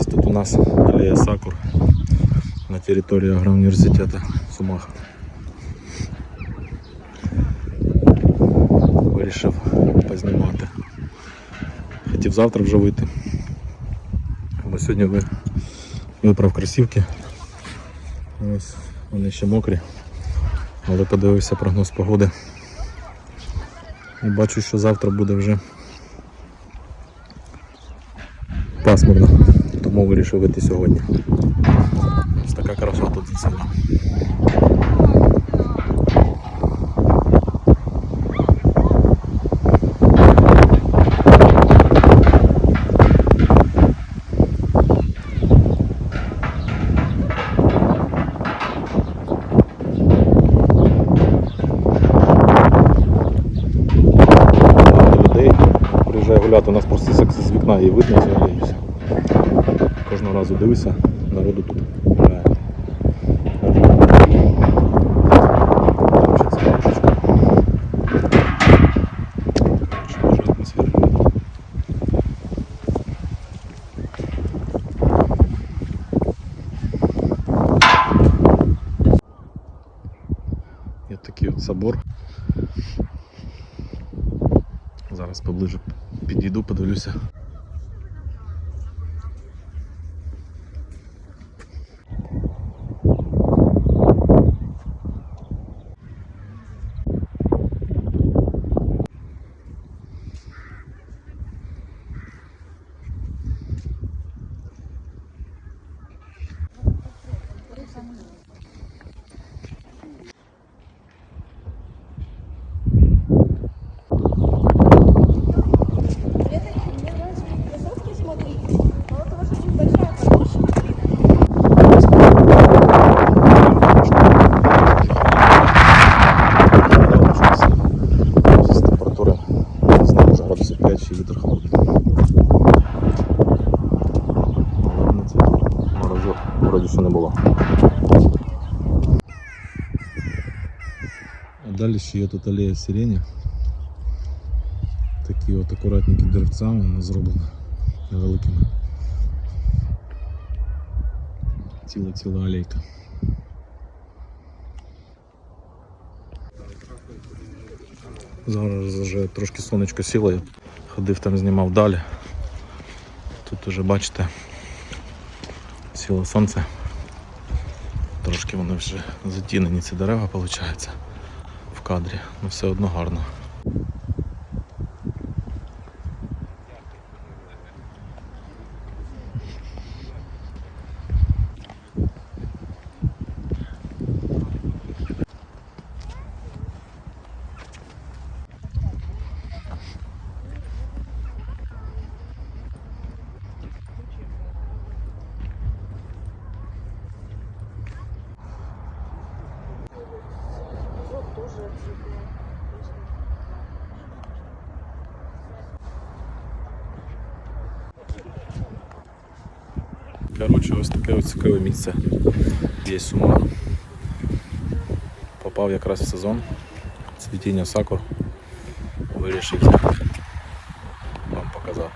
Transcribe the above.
нас аллея Сакур на території агроуніверситету Сумаха. Вирішив познімати. Хотів завтра вже вийти. Бо сьогодні ви- виправ кросівки. Ось вони ще мокрі. Але подивився прогноз погоди. І бачу, що завтра буде вже пасмурно, тому вирішив вийти сьогодні. Ось така краса тут за людей приїжджає гуляти, у нас просто з вікна її видно взагалі і все. Кожного разу дивишся, народу тут гуляє. Є такий собор. Зараз поближе підійду, подивлюся. знову вже градусів 5 чи вітер холодний. Але на цвіту морозу вроді що не було. А далі ще є тут алея сирені. Такі от акуратненькі деревцями вони зроблені невеликими. Ціла-ціла алейка. Зараз вже трошки сонечко сіло, я ходив там, знімав далі. Тут уже бачите, сіло сонце. Трошки вони вже затінені ці дерева, виходить, в кадрі, але все одно гарно. Короче, вот Коротше, вот таке ось здесь місце. Попал я как раз в сезон цвітіння сакур. решите вам показать.